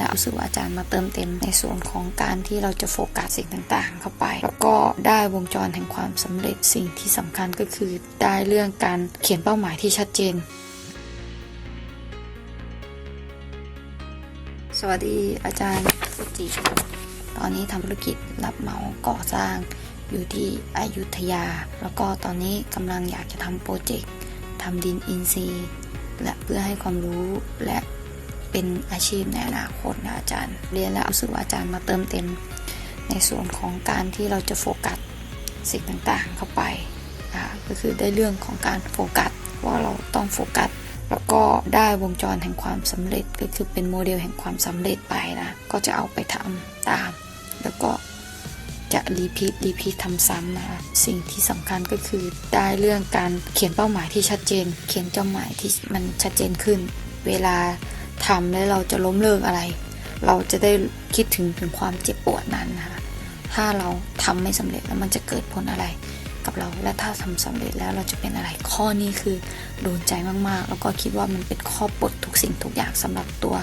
เรียนแล้วรู้สึกว่าอาจารย์มาเติมเต็มในส่วนของการที่เราจะโฟกัสสิ่งต่างๆ เข้าไป แล้วก็ได้วงจรแห่งความสำเร็จสิ่งที่สำคัญก็คือได้เรื่องการเขียนเป้าหมายที่ชัดเจนสวัสดีอาจารย์สุจิ ตอนนี้ทำธุรกิจรับเหมาก่อสร้างอยู่ที่อยุธยา แล้วก็ตอนนี้กำลังอยากจะทำโปรเจกต์ทำดินอินทรีย์ และเพื่อให้ความรู้และ เป็นอาชีพในอนาคตนะอาจารย์ เรียนแล้วรู้สึกว่าอาจารย์มาเติมเต็มในส่วนของการที่เราจะโฟกัสสิ่งต่างๆเข้าไปก็คือได้เรื่องของการโฟกัสว่าเราต้องโฟกัสแล้วก็ได้วงจรแห่งความสำเร็จก็คือเป็นโมเดลแห่งความสำเร็จไปนะก็จะเอาไปทำตาม แล้วก็จะรีพีทรีพีททำซ้ำนะสิ่งที่สำคัญก็คือได้เรื่องการเขียนเป้าหมายที่ชัดเจน เขียนเป้าหมายที่มันชัดเจนขึ้น เวลา ทำแล้วเราจะล้มเลิกอะไร เราจะได้คิดถึงถึงความเจ็บปวดนั้นนะคะถ้าเราทำไม่สำเร็จแล้วมันจะเกิดผลอะไรกับเรา และถ้าทำสำเร็จแล้วเราจะเป็นอะไรข้อนี้คือโดนใจมากๆ แล้วก็คิดว่ามันเป็นข้อปลดทุกสิ่งทุกอย่างสำหรับตัว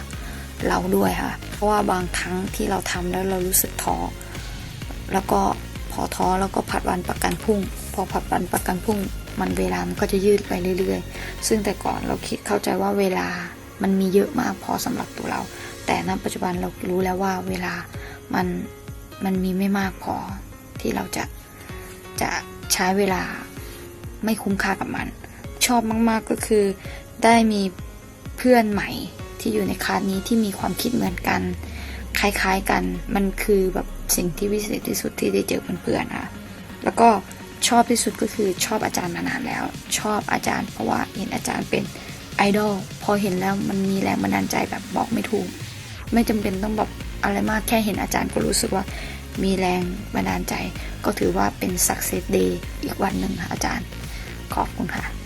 เราด้วยค่ะ เพราะว่าบางครั้งที่เราทำแล้วเรารู้สึกท้อแล้วก็พอท้อแล้วก็ผัดวันประกันพรุ่ง พอผัดวันประกันพรุ่ง มันเวลามันก็จะยืดไปเรื่อย ๆ ซึ่งแต่ก่อนเราคิดเข้าใจว่าเวลา มันมีเยอะมากพอสำหรับตัวเรา แต่ณปัจจุบันเรารู้แล้วว่าเวลามันมันมีไม่มากพอที่เราจะจะใช้เวลาไม่คุ้มค่ากับมัน ชอบมาก ๆก็คือได้มีเพื่อนใหม่ที่อยู่ในคลาสนี้ที่มีความคิดเหมือนกัน คล้ายๆกันมันคือแบบสิ่งที่วิเศษที่สุดที่ได้เจอเพื่อนๆค่ะแล้วก็ชอบที่สุดก็คือชอบอาจารย์มานานแล้ว ชอบอาจารย์เพราะว่าเห็นอาจารย์เป็น ไอดอลพอเห็นแล้วมันมีแรงบันดาลใจแบบบอกไม่ถูก ไม่จำเป็นต้องแบบอะไรมากแค่เห็นอาจารย์ก็รู้สึกว่ามีแรงบันดาลใจ ก็ถือว่าเป็น success day อีกวันหนึ่งค่ะอาจารย์ ขอบคุณค่ะ